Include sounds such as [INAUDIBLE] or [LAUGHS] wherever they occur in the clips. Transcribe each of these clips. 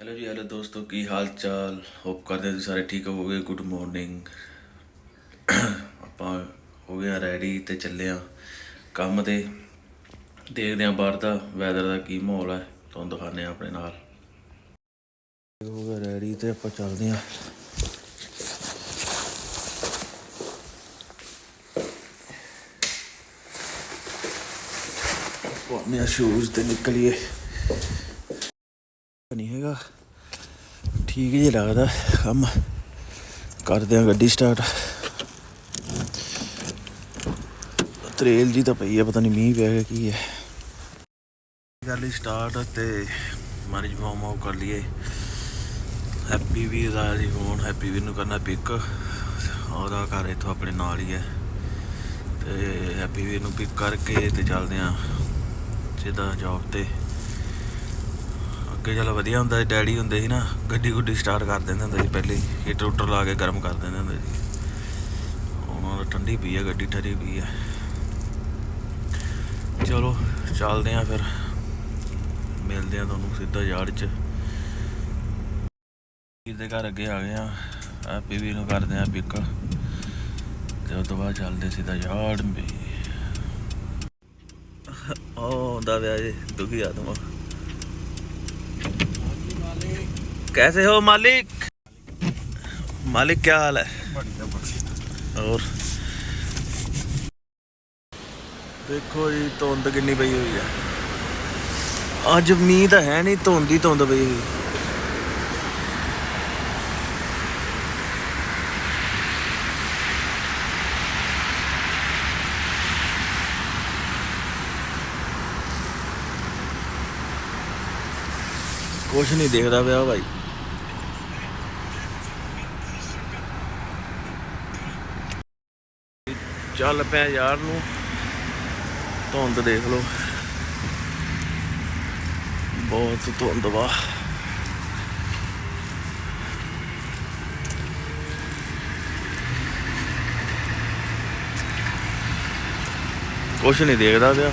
Hello ਜੀ hello ਦੋਸਤੋ, ਕੀ ਹਾਲ ਚਾਲ ਹੋਪ ਕਰਦੇ ਹਾਂ ਤੁਸੀਂ ਸਾਰੇ ਠੀਕ ਹੋਵੋਗੇ। ਗੁੱਡ ਮਾਰਨਿੰਗ ਆਪਾਂ ਹੋ ਗਏ ਆ ਰੈਡੀ ਤੇ ਚੱਲੇ ਆ ਕੰਮ ਤੇ। ਦੇਖਦੇ ਆ ਬਾਹਰ ਦਾ ਵੈਦਰ ਦਾ ਕੀ ਮਾਹੌਲ ਹੈ। ਤੁਹਾਨੂੰ ਦਿਖਾਉਂਦੇ ਆ ਆਪਣੇ ਨਾਲ। ਹੋ ਗਿਆ ਰੈਡੀ ਤੇ ਆਪਾਂ ਚੱਲਦੇ ਆ ਪਾਉਂਦੇ ਆ ਸ਼ੂਜ਼ ਤੇ ਨਿਕਲੀਏ। ਨਹੀਂ ਹੈਗਾ। ਠੀਕ ਜਿਹਾ ਲੱਗਦਾ, ਕੰਮ ਕਰਦੇ ਆ ਗੱਡੀ ਸਟਾਰਟ ਤਰੇਲ ਜੀ ਤਾਂ ਪਈ ਹੈ ਪਤਾ ਨਹੀਂ ਮੀਂਹ ਪੈ ਗਿਆ ਕੀ ਹੈ। ਕਰ ਲਈ ਸਟਾਰਟ ਤੇ ਮਾਰੀ ਮਾਮਾ ਕਰ ਲਈਏ। ਹੈਪੀ ਵੀ ਦਾ ਜੀ ਫੋਨ ਹੈਪੀ ਵੀ ਨੂੰ ਕਰਨਾ ਪਿਕ ਉਹਦਾ ਘਰ ਇੱਥੋਂ ਆਪਣੇ ਨਾਲ ਹੀ ਹੈ। ਤੇ ਹੈਪੀ ਵੀ ਨੂੰ ਪਿਕ ਕਰਕੇ ਤੇ ਚੱਲਦੇ ਆ ਸਿੱਧਾ ਜੌਬ ਤੇ। ਅੱਗੇ ਚਲੋ ਵਧੀਆ ਹੁੰਦਾ ਸੀ, ਡੈਡੀ ਹੁੰਦੇ ਸੀ ਨਾ, ਗੱਡੀ ਗੁੱਡੀ ਸਟਾਰਟ ਕਰ ਦਿੰਦੇ ਹੁੰਦੇ ਸੀ ਪਹਿਲੇ ਹੀਟਰ ਹੂਟਰ ਲਾ ਕੇ ਗਰਮ ਕਰ ਦਿੰਦੇ ਹੁੰਦੇ ਸੀ। ਹੁਣ ਠੰਡੀ ਪਈ ਹੈ ਗੱਡੀ ਠਰੀ ਪਈ ਹੈ ਚਲੋ, ਚੱਲਦੇ ਆ ਫਿਰ। ਮਿਲਦੇ ਆ ਤੁਹਾਨੂੰ ਸਿੱਧਾ ਯਾਰਡ 'ਚ। ਵੀਰ ਦੇ ਘਰ ਅੱਗੇ ਆ ਗਏ ਆ ਹੈਪੀ ਵੀਰ ਨੂੰ ਕਰਦੇ ਆ ਪਿਕ ਤੇ ਉਸ ਤੋਂ ਬਾਅਦ ਚੱਲਦੇ ਸਿੱਧਾ ਯਾਰਡ ਮੇ ਉਹ ਦਾ ਵਿਆਹ ਦੁਖੀ ਆਤਮਾ कैसे हो मालिक मालिक क्या हाल है और ਦੇਖੋ ਜੀ ਧੁੰਦ ਕਿੰਨੀ ਪਈ ਹੋਈ ਹੈ ਅੱਜ ਮੀਂਹ ਤਾਂ ਹੈ ਨਹੀਂ ਧੁੰਦ ਹੀ ਧੁੰਦ ਪਈ ਹੋਈ ਕੁਛ ਨਹੀਂ ਦੇਖਦਾ ਪਿਆ ਭਾਈ ਚੱਲ ਪਿਆ ਯਾਰ ਨੂੰ। ਧੁੰਦ ਦੇਖ ਲਓ। ਬਹੁਤ ਧੁੰਦ ਵਾ। ਕੁਛ ਨਹੀਂ ਦੇਖਦਾ ਪਿਆ।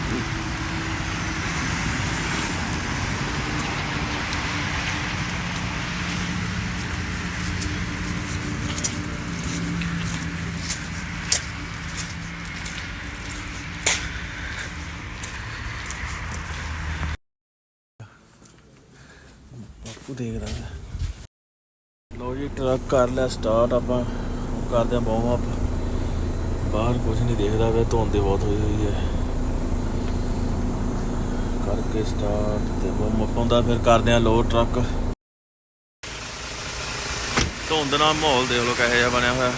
ਦੇਖਦਾ ਪਿਆ ਲੋ ਜੀ, ਟਰੱਕ ਕਰ ਲਿਆ ਸਟਾਰਟ ਆਪਾਂ ਕਰਦੇ ਆ ਵਾਰਮ ਅਪ ਬਾਹਰ ਕੁਝ ਨਹੀਂ ਦੇਖਦਾ ਪਿਆ, ਧੁੰਦ ਹੀ ਬਹੁਤ ਹੋਈ ਹੋਈ ਹੈ। ਕਰਕੇ ਸਟਾਰਟ ਤੇ ਵਾਰਮ ਅਪ ਹੁੰਦਾ, ਫਿਰ ਕਰਦੇ ਆ ਲੋ ਟਰੱਕ ਧੁੰਦ ਨਾਲ ਮਾਹੌਲ ਦੇਖ ਲਓ ਕਿਹੋ ਜਿਹਾ ਬਣਿਆ ਹੋਇਆ।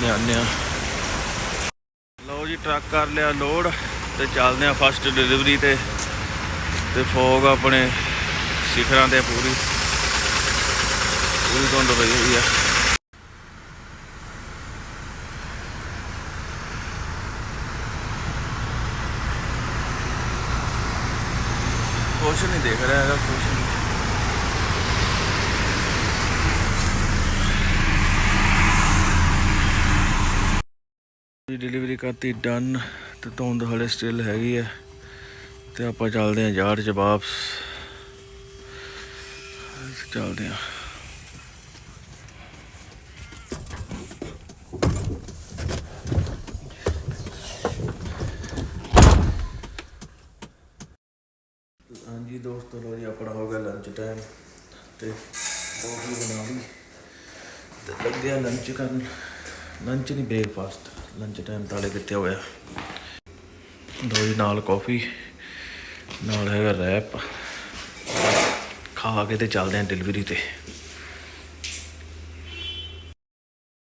ਲਿਆਉਂਦੇ ਆ ਲਓ ਜੀ, ਟਰੱਕ ਕਰ ਲਿਆ ਲੋਡ ਤੇ ਚੱਲਦੇ ਆ ਫਸਟ ਡਿਲੀਵਰੀ ਤੇ। ਤੇ ਫੋਗ ਆਪਣੇ ਸਿਖਰਾਂ ਤੇ ਪੂਰੀ। ਪੂਰੀ ਧੁੰਦ ਪਈ ਹੋਈ ਆ। ਕੁਛ ਨਹੀਂ ਦੇਖ ਰਿਹਾ ਹੈਗਾ, ਕੁਛ ਨਹੀਂ ਜੀ ਡਿਲੀਵਰੀ ਕਰਤੀ ਡਨ ਤੇ ਧੁੰਦ ਹਲੇ ਸਟਿਲ ਹੈਗੀ ਹੈ ਤੇ ਆਪਾਂ ਚੱਲਦੇ ਹਾਂ ਯਾਰਡ 'ਚ ਵਾਪਸ। ਚੱਲਦੇ ਹਾਂ ਹਾਂਜੀ ਦੋਸਤੋ ਲੋ ਜੀ, ਆਪਣਾ ਹੋ ਗਿਆ ਲੰਚ ਟਾਈਮ ਤੇ ਕਾਫੀ ਬਣਾ ਲਈ। ਤੇ ਲੱਗੇ ਲੰਚ ਕਰਨ। ਲੰਚ ਨਹੀਂ ਬ੍ਰੇਕਫਾਸਟ ਲੰਚ ਟਾਈਮ ਤਾਲੇ ਕਿੱਥੇ ਹੋਇਆ। ਦੋ ਜੀ, ਨਾਲ ਕਾਫੀ ਨਾਲ ਹੈਗਾ ਰੈਪ ਖਾ ਕੇ ਤੇ ਚੱਲਦੇ ਆਂ ਡਿਲੀਵਰੀ ਤੇ।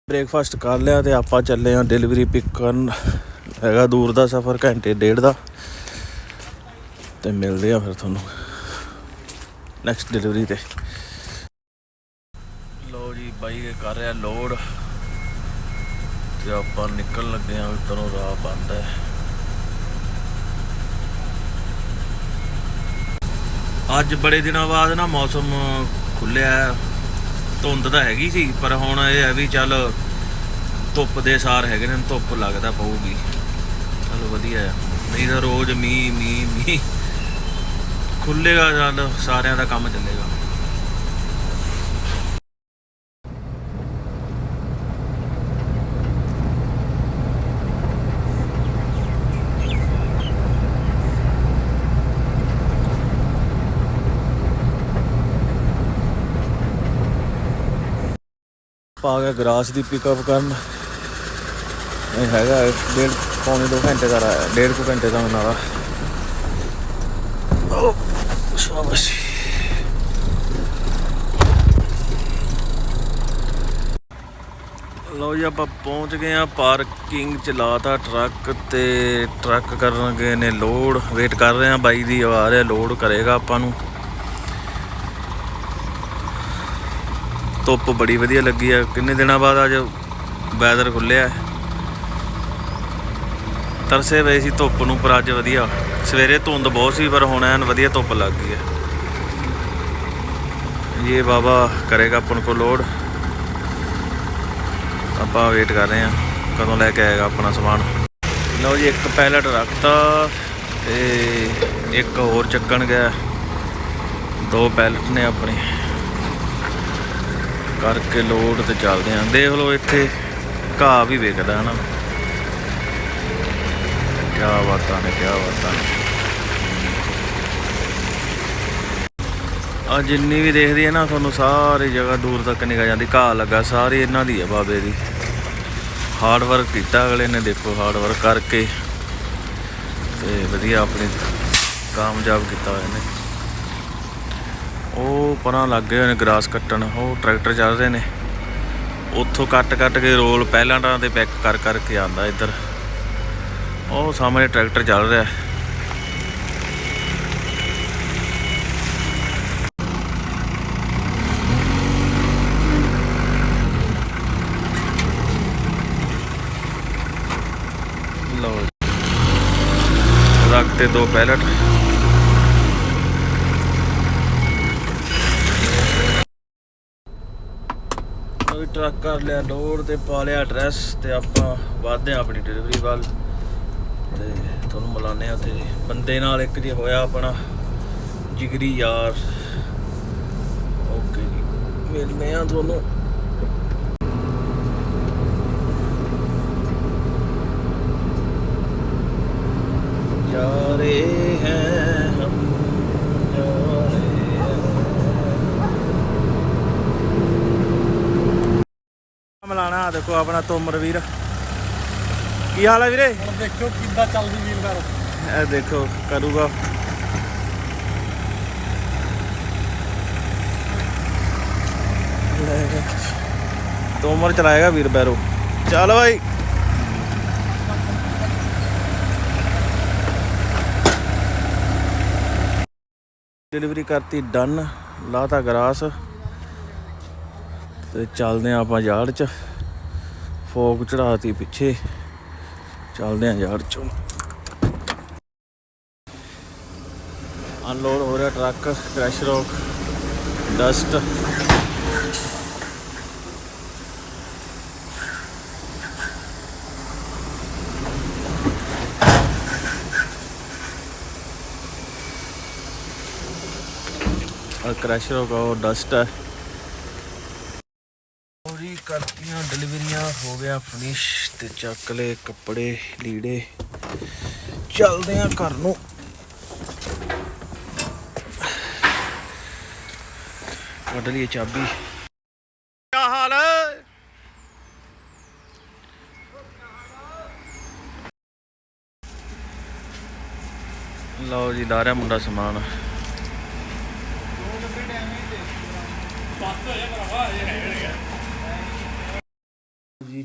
ਬ੍ਰੇਕਫਾਸਟ ਕਰ ਲਿਆ ਤੇ ਆਪਾਂ ਚੱਲੇ ਆਂ ਡਿਲੀਵਰੀ ਪਿਕ ਕਰਨ ਹੈਗਾ ਦੂਰ ਦਾ ਸਫ਼ਰ, ਘੰਟੇ ਡੇਢ ਦਾ। ਤੇ ਮਿਲਦੇ ਆ ਫਿਰ ਤੁਹਾਨੂੰ ਨੈਕਸਟ ਡਿਲੀਵਰੀ ਤੇ। ਲੋ ਜੀ, ਬਾਈ ਕਰ ਰਿਹਾ ਲੋਡ ਤੇ ਆਪਾਂ ਨਿਕਲਣ ਲੱਗੇ ਆ ਉਧਰੋਂ ਰਾਹ ਬੰਦ ਹੈ। ਅੱਜ ਬੜੇ ਦਿਨਾਂ ਬਾਅਦ ਨਾ ਮੌਸਮ ਖੁੱਲਿਆ ਧੁੰਦ ਤਾਂ ਹੈਗੀ ਸੀ, ਪਰ ਹੁਣ ਇਹ ਹੈ ਵੀ ਚੱਲ ਧੁੱਪ ਦੇ ਸਾਰ ਹੈਗੇ ਨੇ, ਧੁੱਪ ਲੱਗਦਾ ਪਊਗੀ। ਚਲੋ ਵਧੀਆ ਆ। ਨਹੀਂ ਤਾਂ ਰੋਜ਼ ਮੀਂਹ ਮੀਂਹ ਮੀਂਹ। ਖੁੱਲੇਗਾ ਚੱਲ ਸਾਰਿਆਂ ਦਾ ਕੰਮ ਚੱਲੇਗਾ। ਪਾ ਗਿਆ ਗਰਾਸ ਦੀ ਪਿਕਅਪ ਕਰਨ। ਇਹ ਹੈਗਾ ਡੇਢ ਪੌਣੇ ਦੋ ਘੰਟੇ ਦਾ ਰਾਹ ਡੇਢ ਕੁ ਘੰਟੇ ਦਾ ਹੋਣਾ ਵਾ ਸ਼ਾਬਾਸ਼। ਲਓ ਜੀ, ਆਪਾਂ ਪਹੁੰਚ ਗਏ ਆ ਪਾਰਕਿੰਗ ਚ ਲਾਤਾ ਟਰੱਕ ਤੇ ਟਰੱਕ ਕਰਨ ਗਏ ਨੇ ਲੋਡ। ਵੇਟ ਕਰ ਰਹੇ ਆ ਬਾਈ ਦੀ ਆ ਰਿਹਾ ਲੋਡ ਕਰੇਗਾ ਆਪਾਂ ਨੂੰ। ਧੁੱਪ ਬੜੀ ਵਧੀਆ ਲੱਗੀ ਆ। ਕਿੰਨੇ ਦਿਨਾਂ ਬਾਅਦ ਅੱਜ ਵੈਦਰ ਖੁੱਲਿਆ ਤਰਸੇ ਪਏ ਸੀ ਧੁੱਪ ਨੂੰ, ਪਰ ਅੱਜ ਵਧੀਆ। ਸਵੇਰੇ ਧੁੰਦ ਬਹੁਤ ਸੀ, ਪਰ ਹੁਣ ਐਨ ਵਧੀਆ ਧੁੱਪ ਲੱਗ ਗਈ ਹੈ। ਇਹ ਬਾਬਾ ਕਰੇਗਾ ਆਪਣ ਕੋ ਲੋਡ ਆਪਾਂ ਵੇਟ ਕਰ ਰਹੇ ਹਾਂ, ਕਦੋਂ ਲੈ ਕੇ ਆਏਗਾ ਆਪਣਾ ਸਮਾਨ। ਲਓ ਜੀ, ਇੱਕ ਪੈਲਟ ਰੱਖਤਾ ਤੇ ਇੱਕ ਹੋਰ ਚੱਕਣ ਗਿਆ। ਦੋ ਪੈਲਟ ਨੇ ਆਪਣੇ। ਕਰਕੇ ਲੋਡ ਤੇ ਚੱਲਦੇ ਆਂ। ਦੇਖ ਲਓ ਇੱਥੇ ਘਾਹ ਵੀ ਵਿਕਦਾ, ਹਨਾ। ਕਿਆ ਬਾਤਾਂ ਨੇ, ਕਿਆ ਬਾਤਾਂ ਨੇ। ਆ ਜਿੰਨੀ ਵੀ ਦੇਖਦੀ ਹੈ ਨਾ, ਤੁਹਾਨੂੰ ਸਾਰੀ ਜਗ੍ਹਾ ਦੂਰ ਤੱਕ ਨਿਕਲ ਜਾਂਦੀ। ਘਾਹ ਲੱਗਾ, ਸਾਰੀ ਇਹਨਾਂ ਦੀ ਹੈ ਬਾਬੇ ਦੀ। ਹਾਰਡ ਵਰਕ ਕੀਤਾ ਅਗਲੇ ਨੇ, ਦੇਖੋ ਹਾਰਡ ਵਰਕ ਕਰਕੇ। ਤੇ ਵਧੀਆ ਆਪਣੀ ਕਾਮਯਾਬ ਕੀਤਾ ਹੋਇਆ ਨੇ ਉਹ ਪਰਾਂ ਲੱਗ ਗਏ ਨੇ ਗਰਾਸ ਕੱਟਣ, ਉਹ ਟਰੈਕਟਰ ਚੱਲ ਰਹੇ ਨੇ। ਉੱਥੋਂ ਕੱਟ ਕੱਟ ਕੇ ਰੋਲ ਪਹਿਲਾਂ ਤਾਂ ਤੇ ਪੈਕ ਕਰ ਕਰਕੇ ਆਂਦਾ ਇੱਧਰ। ਉਹ ਸਾਹਮਣੇ ਟਰੈਕਟਰ ਚੱਲ ਰਿਹਾ। ਲਓ ਜੀ। ਤੇ ਦੋ ਪੈਲਟ। ਕੋਈ ਕਰ ਲਿਆ ਡੋਰ ਤੇ ਪਾ ਲਿਆ ਐਡਰੈਸ ਤੇ ਆਪਾਂ ਵਧਦੇ ਹਾਂ ਆਪਣੀ ਡਿਲੀਵਰੀ ਵੱਲ। ਤੇ ਤੁਹਾਨੂੰ ਮਿਲਾਨੇ ਆ ਉੱਥੇ। ਬੰਦੇ ਨਾਲ ਇੱਕ ਜੇ ਹੋਇਆ ਆਪਣਾ, ਜਿਗਰੀ ਯਾਰ। ਓਕੇ ਜੀ। ਮਿਲਨੇ ਆ ਤੁਹਾਨੂੰ। ਜਾ ਰਹੇ ਦੇਖੋ ਆਪਣਾ ਤੋਮਰ ਵੀਰ। ਕੀ ਹਾਲ ਹੈ ਵੀਰੇ? ਹੁਣ ਦੇਖਿਓ ਕਿੱਦਾਂ ਚੱਲਦੀ ਵੀਲਦਾਰ ਇਹ ਦੇਖੋ ਕਰੂਗਾ। ਤੋਮਰ ਚਲਾਏਗਾ ਵੀਰ ਬੈਰੋ। ਚੱਲ ਬਾਈ। ਡਿਲੀਵਰੀ ਕਰਤੀ ਡਨ ਲਾਤਾ ਗਰਾਸ। ਤੇ ਚੱਲਦੇ ਆਪਾਂ ਯਾਰਡ ਚ। ਫੋਕ ਚੜਾਤੀ ਪਿੱਛੇ ਚੱਲਦੇ ਆ ਯਾਰਡ ਚੋਂ ਅਨਲੋਡ ਹੋ ਰਿਹਾ ਟਰੱਕ ਕ੍ਰੈਸ਼ ਰੋਕ ਡਸਟ और क्रैशर का और डस्ट है ਡਿਲੀਵਰੀਆਂ ਹੋ ਗਿਆ ਫਿਨਿਸ਼ ਤੇ ਚੱਕ ਲਏ ਕੱਪੜੇ ਲੀੜੇ। ਚੱਲਦੇ ਆ ਘਰ ਨੂੰ। ਕੱਢ ਲਈਏ ਚਾਬੀ। ਕੀ ਹਾਲ ਹੈ? ਲਓ ਜੀ ਲਾ ਰਿਹਾ ਮੁੰਡਾ ਸਮਾਨ। ਜੀ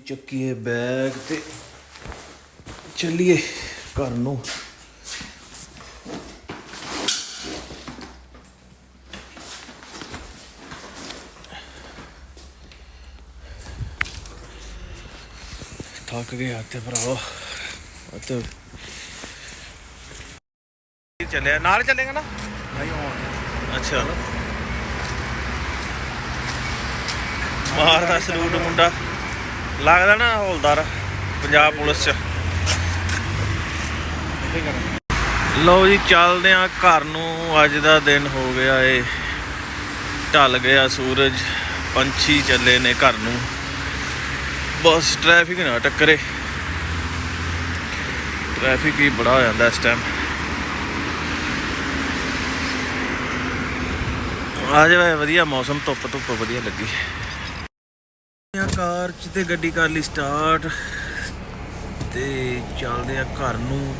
ਚੱਕੀਏ ਬੈਗ ਤੇ ਚੱਲੀਏ ਘਰ ਨੂੰ। ਥੱਕ ਗਏ ਹੱਥੇ ਭਰਾਵਾ। ਅਤੇ ਚੱਲਿਆ। ਨਾਲ ਚੱਲੇਗਾ ਨਾ? ਨਹੀਂ ਹੁਣ ਅੱਛਾ। ਮਾਰਦਾ ਸਲੂਟ ਮੁੰਡਾ। ਲੱਗਦਾ ਨਾ ਹੌਲਦਾਰ ਪੰਜਾਬ ਪੁਲਿਸ ਚ। ਲਓ ਜੀ, ਚੱਲਦੇ ਆ ਘਰ ਨੂੰ। ਅੱਜ ਦਾ ਦਿਨ ਹੋ ਗਿਆ ਏ। ਢਲ ਗਿਆ ਸੂਰਜ। ਪੰਛੀ ਚੱਲੇ ਨੇ ਘਰ ਨੂੰ। ਬਸ ਟ੍ਰੈਫਿਕ ਨਾ ਟੱਕਰੇ। ਟ੍ਰੈਫਿਕ ਹੀ ਬੜਾ ਹੋ ਜਾਂਦਾ ਇਸ ਟਾਈਮ ਅੱਜ ਵੇ ਵਧੀਆ ਮੌਸਮ, ਧੁੱਪ ਧੁੱਪ ਵਧੀਆ ਲੱਗੀ। ਕਾਰ ਚ ਤੇ ਗੱਡੀ ਕਰ ਲਈ ਸਟਾਰਟ ਤੇ ਚੱਲਦੇ ਆ ਘਰ ਨੂੰ।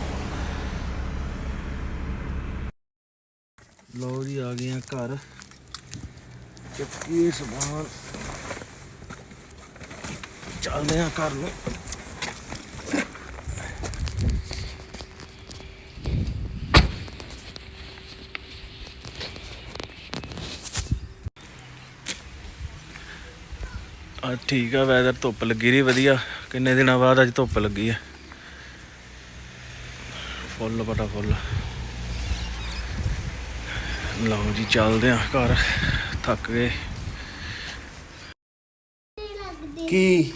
ਲਓ ਜੀ, ਆ ਗਏ ਆ ਘਰ। ਚੱਕੀ ਸਮਾਨ। ਚੱਲਦੇ ਆ ਘਰ ਨੂੰ। ਅੱਜ ਠੀਕ ਆ ਵੈਦਰ ਧੁੱਪ ਲੱਗੀ ਰਹੀ ਵਧੀਆ। ਕਿੰਨੇ ਦਿਨਾਂ ਬਾਅਦ ਅੱਜ ਧੁੱਪ ਲੱਗੀ ਆ? ਫੁੱਲ ਬਟਾ ਫੁੱਲ ਲਓ ਜੀ ਚੱਲਦੇ ਆ ਘਰ। ਥੱਕ ਗਏ। ਕੀ?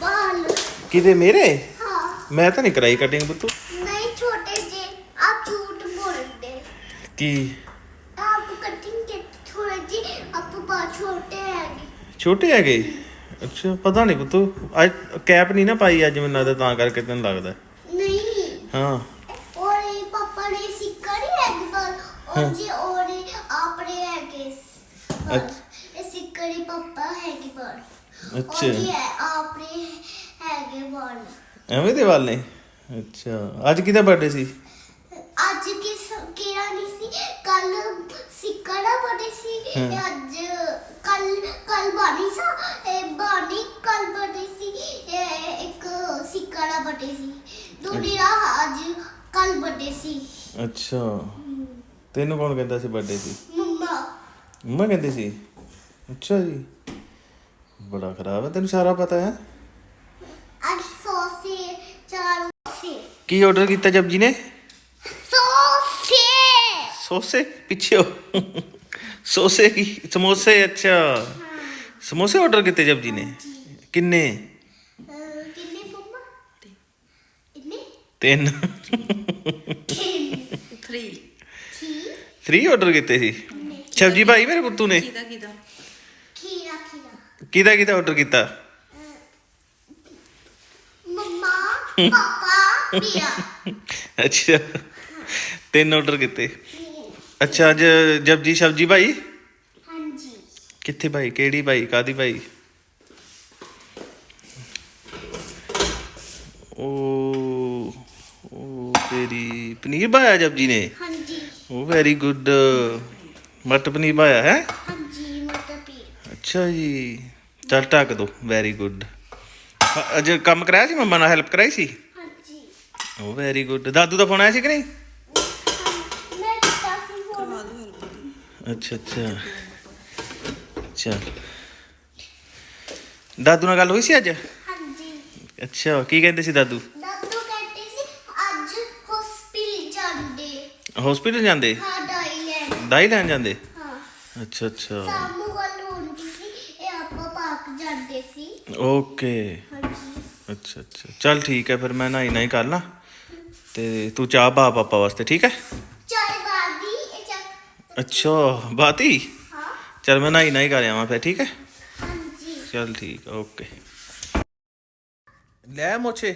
ਬਾਲ। ਕਿਦੇ ਮੇਰੇ? ਹਾਂ। ਮੈਂ ਤਾਂ ਨਹੀਂ ਕਰਾਈ ਕਟਿੰਗ ਪੁੱਤੂ। ਨਹੀਂ ਛੋਟੇ ਜੀ ਆਪ ਝੂਠ ਬੋਲਦੇ। ਕੀ? ਛੋਟੇ ਹੈਗੇ। ਅੱਛਾ ਪਤਾ ਨਹੀਂ ਪੁੱਤੂ। ਅੱਜ ਕੈਪ ਨਹੀਂ ਨਾ ਪਾਈ ਅੱਜ ਮੈਨੂੰ ਲੱਗਦਾ ਤਾਂ ਕਰਕੇ ਤੈਨੂੰ ਲੱਗਦਾ। ਨਹੀਂ। ਹਾਂ। ਔਰੇ ਪਾਪਾ ਨੇ ਸਿੱਕਾ ਨਹੀਂ ਹੈਗੀ ਪਰ ਜੀ ਔਰੇ ਆਪਣੇ ਹੈਗੇ ਅੱਛਾ ਇਹ ਸਿੱਕਾ ਨਹੀਂ ਪਾਪਾ ਹੈਗੀ ਪਰ ਅੱਛਾ। ਜੀ ਆਪਣੇ ਹੈਗੇ ਬੋਲ ਐਵੇਂ ਦੇ ਵਾਲ ਅੱਛਾ। ਅੱਜ ਕਿਹਦਾ ਬਰਥਡੇ ਸੀ? ਅੱਜ ਕਿਸ ਕਿਹੜਾ ਨਹੀਂ ਸੀ? ਕੱਲ ਸਿੱਕਾ ਦਾ ਬਰਥਡੇ ਸੀ। ਤੇ ਅੱਜ ਕੱਲ ਕੱਲ ਬਾਣੀ ਸਾ ਇਹ ਬਾਣੀ ਕੱਲ ਬਰਥਡੇ ਸੀ ਇਹ ਇੱਕ ਸਿੱਕਾ ਦਾ ਬਰਥਡੇ ਸੀ? ਦੂਜੀ ਅੱਜ ਕੱਲ ਬਰਥਡੇ ਸੀ। ਅੱਛਾ। ਤੈਨੂੰ ਕੌਣ ਕਹਿੰਦਾ ਸੀ ਬਰਥਡੇ ਸੀ? ਮੰਮਾ। ਮੰਮਾ ਕਹਿੰਦੀ ਸੀ? ਅੱਛਾ ਜੀ। ਬੜਾ ਖਰਾਬ ਹੈ ਤੈਨੂੰ ਸਾਰਾ ਪਤਾ ਹੈ। ਅੱਜ ਸੌਸੇ ਚਾਰ ਸੇ ਕੀ ਆਰਡਰ ਕੀਤਾ ਜਪਜੀ ਨੇ? ਸੋਸੇ ਪਿੱਛੇ ਹੋ ਸੋਸੇ ਕੀ ਸਮੋਸੇ ਅੱਛਾ ਸਮੋਸੇ ਆਰਡਰ ਕੀਤੇ ਜਪਜੀ ਨੇ ਕਿੰਨੇ ਅਹ, ਕਿੰਨੇ ਮੰਮਾ ਇੰਨੇ ਤਿੰਨ ਥ੍ਰੀ 3 ਆਰਡਰ ਕੀਤੇ ਸੀ ਸਬਜੀ ਭਾਈ ਮੇਰੇ ਪੁੱਤੂ ਨੇ ਖੀਰਾ ਖੀਰਾ ਕਿਹਦਾ ਕਿਹਦਾ ਆਰਡਰ ਕੀਤਾ ਮੰਮਾ ਪਾਪਾ ਮੀਰਾ ਅੱਛਾ ਤਿੰਨ ਆਰਡਰ ਕੀਤੇ ਅੱਛਾ ਅੱਜ ਜਪਜੀ ਸਬਜੀ ਭਾਈ? ਹਾਂਜੀ। ਕਿੱਥੇ ਭਾਈ? ਕਿਹੜੀ ਭਾਈ? ਕਾਦੀ ਭਾਈ? ਓ ਓ ਤੇਰੀ ਪਨੀਰ ਭਾਇਆ ਜਪਜੀ ਨੇ? ਹਾਂਜੀ। ਉਹ ਵੈਰੀ ਗੁੱਡ ਮਟਰ ਪਨੀਰ ਭਾਇਆ ਹੈ? ਹਾਂਜੀ ਮਟਰ ਪੀਰ ਅੱਛਾ ਜੀ। ਚੱਲ ਢੱਕ ਦੋ। ਵੈਰੀ ਗੁੱਡ ਅੱਜ ਕੰਮ ਕਰਾਇਆ ਸੀ ਮੰਮਾ ਨਾਲ? ਹੈਲਪ ਕਰਾਈ ਸੀ? ਹਾਂਜੀ। ਉਹ ਵੈਰੀ ਗੁੱਡ ਦਾਦੂ ਦਾ ਫੋਨ ਆਇਆ ਸੀ ਕਿ ਨਹੀਂ ਮੈਂ ਕੀਤਾ ਸੀ ਫੋਨ ਅੱਛਾ ਅੱਛਾ। ਅੱਛਾ। ਦਾਦੂ ਨਾਲ ਗੱਲ ਹੋਈ ਸੀ ਅੱਜ? ਹਾਂਜੀ। ਅੱਛਾ ਕੀ ਕਹਿੰਦੇ ਸੀ ਦਾਦੂ? ਦਾਦੂ ਕਹਿੰਦੇ ਸੀ ਅੱਜ ਹਸਪੀਟਲ ਜਾਂਦੇ। ਹਸਪੀਟਲ ਜਾਂਦੇ? ਹਾਂ ਡਾਈ ਲੈਣ। ਦਾਈ ਲੈਣ ਜਾਂਦੇ? ਹਾਂ। ਅੱਛਾ ਅੱਛਾ। ਸਾਮੂ ਵੱਲ ਹੁੰਦੀ ਸੀ ਇਹ ਆਪਾਂ ਪਾਰਕ ਜਾਂਦੇ ਸੀ। ਓਕੇ। ਹਾਂਜੀ। ਅੱਛਾ ਅੱਛਾ। ਚੱਲ ਠੀਕ ਹੈ ਫਿਰ ਮੈਂ ਨਹਾਈ ਨਹੀਂ ਕਰ ਲਾਂ। ਤੇ ਤੂੰ ਚਾਹ ਪਾ ਪਾਪਾ ਵਾਸਤੇ ਠੀਕ ਹੈ? ਚੱਕ ਅੱਛਾ ਬਾਤੀ ਹਾਂ ਚੱਲ ਮੈਂ ਨਹਾਈ ਨਹੀਂ ਕਰ ਆਵਾਂ ਫਿਰ ਠੀਕ ਹੈ ਹਾਂਜੀ ਚੱਲ ਠੀਕ ਹੈ, ਓਕੇ ਲੈ ਮੋਛੇ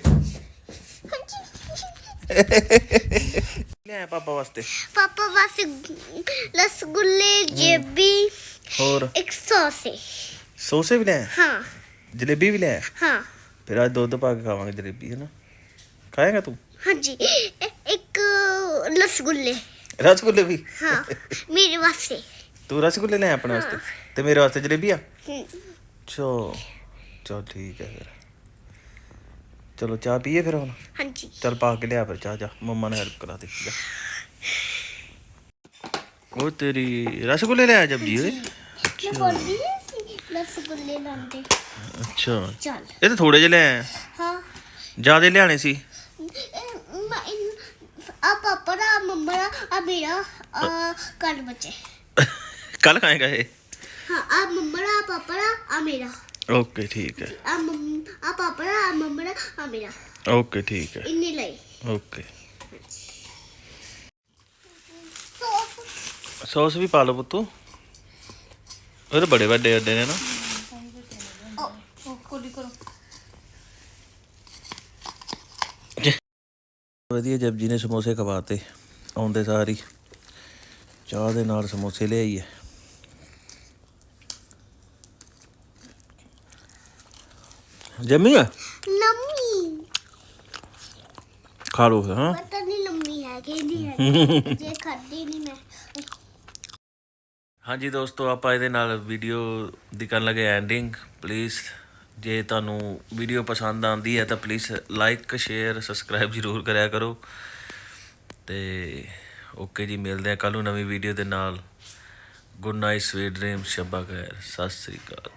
ਲੈ ਪਾਪਾ ਵਾਸਤੇ ਪਾਪਾ ਬਸ ਰਸਗੁੱਲੇ ਜੇਬੀ ਹੋਰ ਇੱਕ ਸੌਸੇ ਸੋਸੇ ਵੀ ਲੈ ਹਾਂ ਜਲੇਬੀ ਵੀ ਲੈ ਹਾਂ ਫਿਰ ਅੱਜ ਦੁੱਧ ਪਾ ਕੇ ਖਾਵਾਂਗੇ ਜਲੇਬੀ ਹੈ ਨਾ ਖਾਏਗਾ ਤੂੰ ਹਾਂਜੀ ਇ- ਇੱਕ ਰਸਗੁੱਲੇ ਰਸਗੁੱਲੇ ਵੀ ਹਾਂ ਮੇਰੇ ਵਾਸਤੇ ਤੂੰ ਰਸਗੁੱਲੇ ਲੈ ਆਪਣੇ ਵਾਸਤੇ ਤੇ ਮੇਰੇ ਵਾਸਤੇ ਜਲੇਬੀ ਆ ਹਮ, ਚੋ ਚਲ ਠੀਕ ਹੈ ਫਿਰ ਚਲੋ ਚਾਹ ਪੀਏ ਫਿਰ ਹੁਣ ਹਾਂਜੀ ਚੱਲ ਪਾ ਕੇ ਲਿਆ ਫਿਰ ਚਾਹ ਜਾ ਮੰਮਾ ਨੇ ਹੈਲਪ ਕਰਾ ਦੇ ਜਾ। ਉਹ ਤੇਰੀ ਰਸਗੁੱਲੇ ਲੈ ਆ ਓਏ ਸੀ ਰਸਗੁੱਲੇ ਲਾਉਂਦੇ ਅੱਛਾ ਚੱਲ ਇਹ ਤਾਂ ਥੋੜੇ ਜਿਹੇ ਲੈ ਆਇਆ ਹਾਂ ਜਿਆਦੇ ਲਿਆਣੇ ਸੀ ਇਨ- ਆ ਪਾਪਾ ਦਾ ਮੰਮਾ ਦਾ ਆ ਮੇਰਾ ਆ ਕੱਲ ਬੱਚੇ ਕੱਲ ਖਾਏਗਾ ਇਹ ਹਾਂ ਆ ਮੰਮਾ ਦਾ ਪਾਪਾ ਦਾ ਆ ਮੇਰਾ ਓਕੇ ਠੀਕ ਹੈ ਆ ਮੰਮ ਆ ਪਾਪਾ ਦਾ ਆ ਮੰਮਾ ਦਾ ਆ ਮੇਰਾ ਓਕੇ ਠੀਕ ਹੈ ਇੰਨੇ ਲਈ ਓਕੇ ਸੌਸ ਸੌਸ ਵੀ ਪਾ ਲਓ ਪੁੱਤੂ ਇਹ ਤਾਂ ਬੜੇ ਵੱਡੇ ਅੱਡੇ ਨੇ ਨਾ ਉਹ ਕੋਲੀ ਕਰੋ ਵਧੀਆ ਜਪਜੀ ਨੇ ਸਮੋਸੇ ਖਵਾਤੇ ਆਉਂਦੇ ਸਾਰੀ ਚਾਹ ਦੇ ਨਾਲ ਸਮੋਸੇ ਲਿਆਈ ਹੈ। ਜੰਮੀ ਆ? ਲੰਮੀ। ਖਾ ਫਿਰ, ਹਾਂ। ਪਤਾ ਨਹੀਂ ਲੰਮੀ ਹੈ ਕਿ ਨਹੀਂ ਹੈ। [LAUGHS] ਜੇ ਖਾਦੀ ਨਹੀਂ ਮੈਂ। ਹਾਂਜੀ ਦੋਸਤੋ ਆਪਾਂ ਇਹਦੇ ਨਾਲ ਵੀਡੀਓ ਦੀ ਕਰਨ ਲੱਗੇ ਐਂਡਿੰਗ ਪਲੀਜ਼ ਜੇ ਤੁਹਾਨੂੰ ਵੀਡੀਓ ਪਸੰਦ ਆਉਂਦੀ ਹੈ ਤਾਂ ਪਲੀਜ਼ ਲਾਈਕ ਸ਼ੇਅਰ ਸਬਸਕ੍ਰਾਈਬ ਜ਼ਰੂਰ ਕਰਿਆ ਕਰੋ। ਤੇ ਓਕੇ ਜੀ, ਮਿਲਦੇ ਆ ਕੱਲ ਨੂੰ ਨਵੀਂ ਵੀਡੀਓ ਦੇ ਨਾਲ। ਗੁੱਡ ਨਾਈਟ ਸਵੀਟ ਡ੍ਰੀਮ ਸ਼ਬਾ ਖੈਰ ਸਤਿ ਸ੍ਰੀ ਅਕਾਲ।